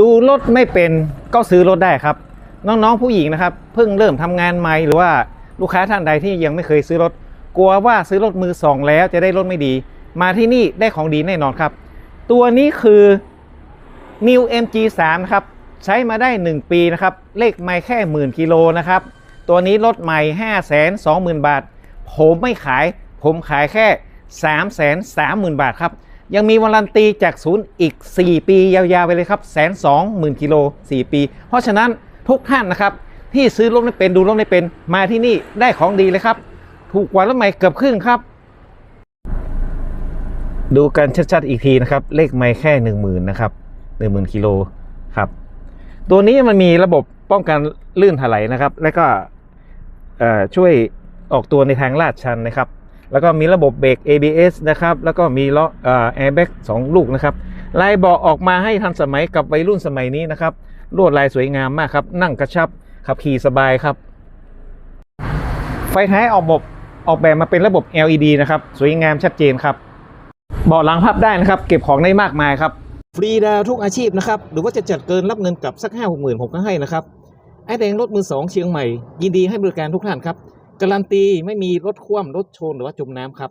ดูรถไม่เป็นก็ซื้อรถได้ครับ น้องๆผู้หญิงนะครับ เพิ่งเริ่มทำงานใหม่หรือว่าลูกค้าท่านใดที่ยังไม่เคยซื้อรถ กลัวว่าซื้อรถมือสองแล้วจะได้รถไม่ดี มาที่นี่ได้ของดีแน่นอนครับ ตัวนี้คือ New MG3 นะครับ ใช้มาได้ 1 ปีนะครับ เลขไม่แค่หมื่นกิโลนะครับ ตัวนี้รถใหม่ 5 2 0 0 0 0 บาท ผมไม่ขาย ผมขายแค่ 3 3 0 0 0 0 บาทครับ ยังมีวารันตีจากศูนย์อีก 4 ปียาวๆไปเลยครับแสนสองหมื่นกิโล 4 ปี เพราะฉะนั้นทุกท่านนะครับ ที่ซื้อรถไม่เป็นดูรถไม่เป็นมาที่นี่ได้ของดีเลยครับ ถูกกว่ารถใหม่เกือบครึ่งครับ ดูกันชัดๆอีกทีนะครับ เลขไม่แค่หนึ่งหมื่นนะครับหนึ่งหมื่นกิโลครับตัวนี้มันมีระบบป้องกันลื่นถลายนะครับ แล้วก็ช่วยออกตัวในทางลาดชันนะครับ แล้วก็มีระบบเบรก ABS นะครับ แล้วก็มีล้อแอร์แบ็กสองลูกนะครับ ลายเบาะออกมาให้ทันสมัยกับวัยรุ่นสมัยนี้นะครับ ลวดลายสวยงามมากครับ นั่งกระชับ ขับขี่สบายครับ ไฟท้ายออกแบบออกแบบมาเป็นระบบ LED นะครับ สวยงามชัดเจนครับ เบาะหลังพับได้นะครับ เก็บของได้มากมายครับ ฟรีดาวทุกอาชีพนะครับ หรือว่าจะจัดเกินรับเงินกลับสักห้าหกหมื่นผมก็ให้นะครับ ไอแดงรถมือสองเชียงใหม่ ยินดีให้บริการทุกท่านครับ การันตีไม่มีรถคว่ำรถชนหรือว่าจมน้ำครับ